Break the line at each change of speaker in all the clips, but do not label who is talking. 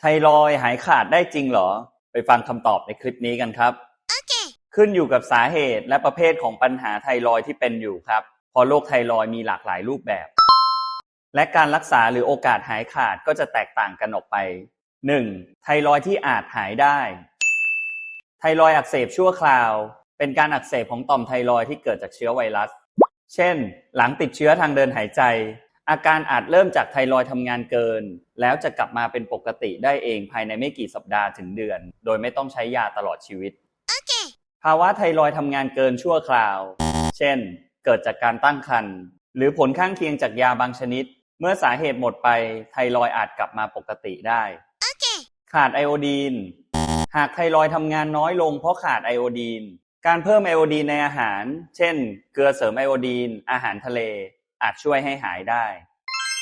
ไทรอยด์หายขาดได้จริงเหรอ ไปฟังคำตอบในคลิปนี้กันครับขึ้นอยู่กับสาเหตุและประเภทของปัญหาไทรอยด์ที่เป็นอยู่ครับเพราะโรคไทรอยด์มีหลากหลายรูปแบบ และการรักษาหรือโอกาสหายขาดก็จะแตกต่างกันออกไป 1. ไทรอยด์ที่อาจหายได้ ไทรอยด์อักเสบชั่วคราว เป็นการอักเสบของต่อมไทรอยด์ที่เกิดจากเชื้อไวรัส เช่น หลังติดเชื้อทางเดินหายใจ อาการอาจเริ่มจากไทรอยด์ทำงานเกิน แล้วจะกลับมาเป็นปกติได้เองภายในไม่กี่สัปดาห์ถึงเดือน โดยไม่ต้องใช้ยาตลอดชีวิตภาวะไทรอยด์ทำงานเกินชั่วคราว เช่น เกิดจากการตั้งครรภ์หรือผลข้างเคียงจากยาบางชนิด เมื่อสาเหตุหมดไปไทรอยด์อาจกลับมาปกติได้ขาดไอโอดีน หากไทรอยด์ทำงานน้อยลงเพราะขาดไอโอดีน การเพิ่มไอโอดีนในอาหาร เช่น เกลือเสริมไอโอดีน อาหารทะเล อาจช่วยให้หายได้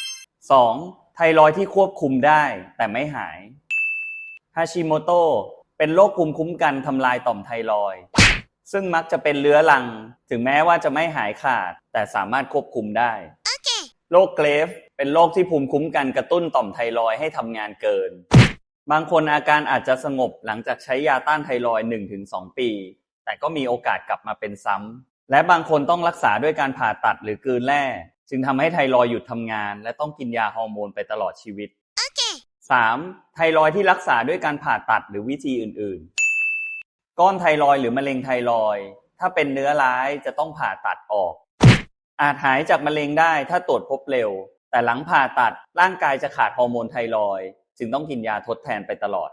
2. ไทรอยด์ที่ควบคุมได้แต่ไม่หายฮาชิโมโตเป็นโรคภูมิคุ้มกันทำลายต่อมไทรอยด์ซึ่งมักจะเป็นเรื้อรัง ถึงแม้ว่าจะไม่หายขาด แต่สามารถควบคุมได้โรคเกรฟ เป็นโรคที่ภูมิคุ้มกันกระตุ้นต่อมไทรอยด์ให้ทำงานเกิน บางคนอาการอาจจะสงบหลังจากใช้ยาต้านไทรอยด์1-2 ปี แต่ก็มีโอกาสกลับมาเป็นซ้ำ และบางคนต้องรักษาด้วยการผ่าตัดหรือกลืนแร่ จึงทำให้ไทรอยด์หยุดทำงาน และต้องกินยาฮอร์โมนไปตลอดชีวิต 3. ไทรอยที่รักษาด้วยการผ่าตัดหรือวิธีอื่นๆ ก้อนไทรอยหรือมะเร็งไทรอย ถ้าเป็นเนื้อร้ายจะต้องผ่าตัดออก อาจหายจากมะเร็งได้ถ้าตรวจพบเร็ว แต่หลังผ่าตัดร่างกายจะขาดฮอร์โมนไทรอย จึงต้องกินยาทดแทนไปตลอด